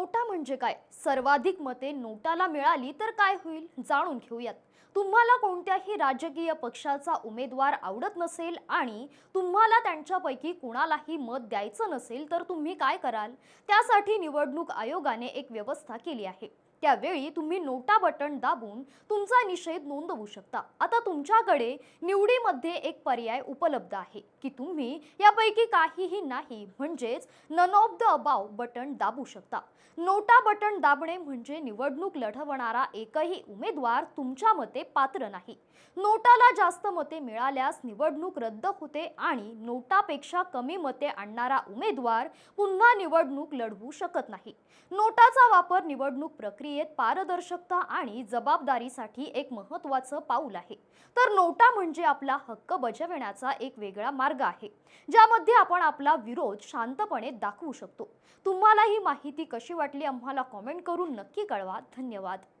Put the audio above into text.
नोटा म्हणजे काय? सर्वाधिक मते नोटाला मिळाली तर काय होईल? जाणून घेऊयात. तुम्हाला कोणत्याही राजकीय पक्षाचा उमेदवार आवडत नसेल आणि तुम्हाला त्यांच्यापैकी कुणालाही मत द्यायचं नसेल तर तुम्ही काय कराल? त्यासाठी निवडणूक आयोगाने एक व्यवस्था केली आहे. त्यावेळी तुम्ही नोटा बटन दाबून तुमचा निषेध नोंदवू शकता. आता तुमच्याकडे निवडीमध्ये एक पर्याय उपलब्ध आहे की तुम्ही यापैकी काहीही नाही म्हणजेच none of the above button दाबू शकता. नोटा बटन दाबणे म्हणजे निवडणूक लढवणारा एकही उमेदवार तुमच्या मते पात्र नाही. नोटाला जास्त मते मिळाल्यास निवडणूक रद्द होते आणि नोटापेक्षा कमी मते आणणारा उमेदवार पुन्हा निवडणूक लढवू शकत नाही. नोटाचा वापर निवडणूक प्रक्रिया प्रक्रियेत पारदर्शकता आणि जबाबदारीसाठी एक महत्त्वाचं पाऊल आहे. तर नोटा म्हणजे आपला हक्क बजावण्याचा एक वेगळा मार्ग आहे. ज्यामध्ये आपण आपला विरोध शांतपणे दाखवू शकतो. तुम्हाला ही माहिती कशी वाटली आम्हाला कॉमेंट करून नक्की कळवा. धन्यवाद.